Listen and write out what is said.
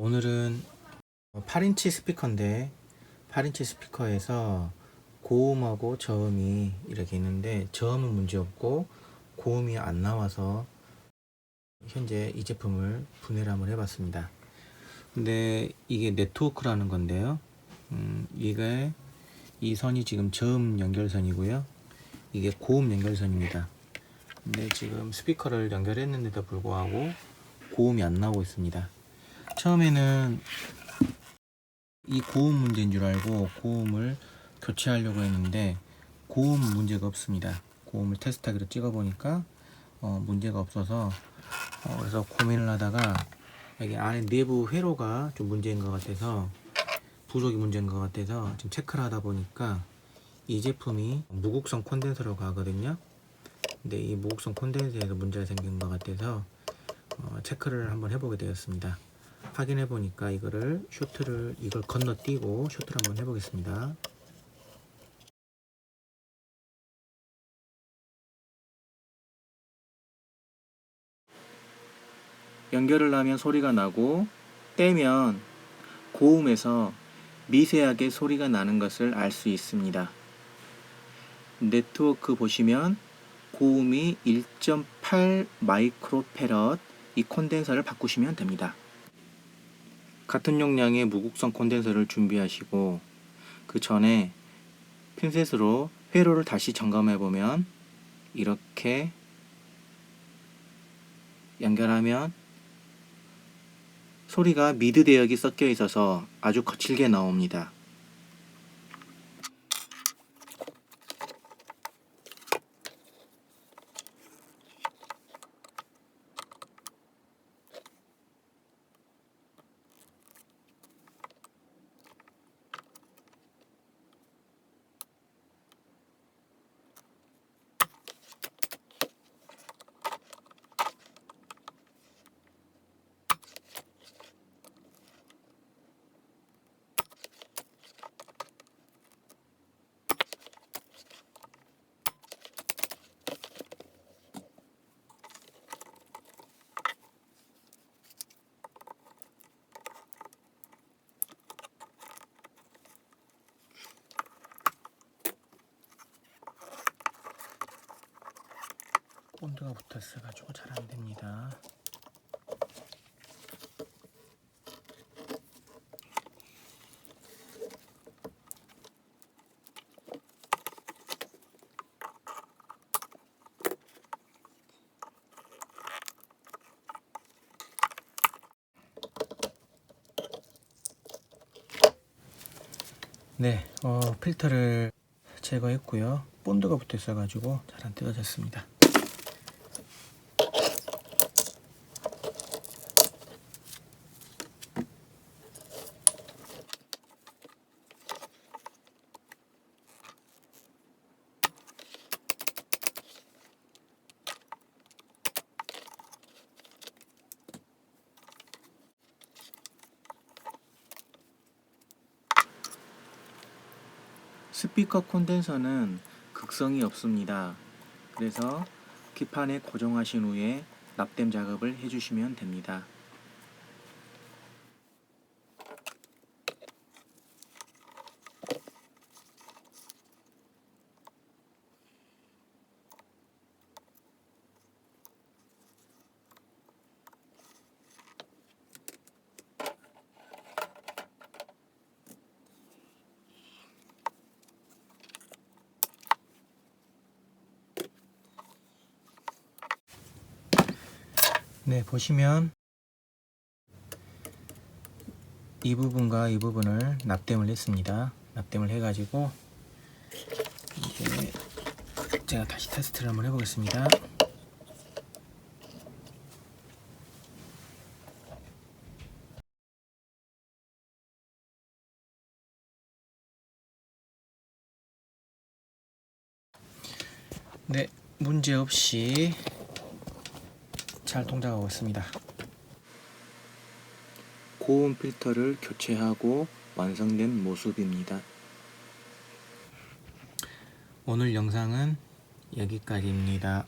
오늘은 8인치 스피커인데 8인치 스피커에서 고음하고 저음이 이렇게 있는데 저음은 문제없고 고음이 안 나와서 현재 이 제품을 한번 해봤습니다. 근데 이게 네트워크라는 건데요. 음, 이게 이 선이 지금 저음 연결선이고요. 이게 고음 연결선입니다. 근데 지금 스피커를 연결했는데도 불구하고 고음이 안 나오고 있습니다. 처음에는 이 고음 문제인 줄 알고 고음을 교체하려고 했는데 고음 문제가 없습니다. 고음을 테스트하기로 찍어보니까 어, 문제가 없어서 어, 그래서 고민을 하다가 여기 안에 내부 회로가 좀 문제인 것 같아서 부속이 문제인 것 같아서 지금 체크를 하다 보니까 이 제품이 무극성 콘덴서라고 하거든요. 근데 이 무극성 콘덴서에서 문제가 생긴 것 같아서 어, 체크를 한번 해보게 되었습니다. 확인해 보니까 이거를 쇼트를 이걸 건너뛰고 쇼트를 한번 해보겠습니다. 연결을 하면 소리가 나고 떼면 고음에서 미세하게 소리가 나는 것을 알 수 있습니다. 네트워크 보시면 고음이 1.8 마이크로페럿 이 콘덴서를 바꾸시면 됩니다. 같은 용량의 무극성 콘덴서를 준비하시고 그 전에 핀셋으로 회로를 다시 점검해 보면 이렇게 연결하면 소리가 미드 대역이 섞여 있어서 아주 거칠게 나옵니다. 본드가 붙었어가지고 잘 안 됩니다. 네, 어, 필터를 제거했고요. 본드가 붙어 있어가지고 잘 안 뜯어졌습니다. 스피커 콘덴서는 극성이 없습니다. 그래서 기판에 고정하신 후에 납땜 작업을 해주시면 됩니다. 네, 보시면 이 부분과 이 부분을 납땜을 했습니다. 납땜을 해가지고 이게 제가 다시 테스트를 한번 해보겠습니다. 네, 문제 없이 잘 동작하고 있습니다. 고음 필터를 교체하고 완성된 모습입니다. 오늘 영상은 여기까지입니다.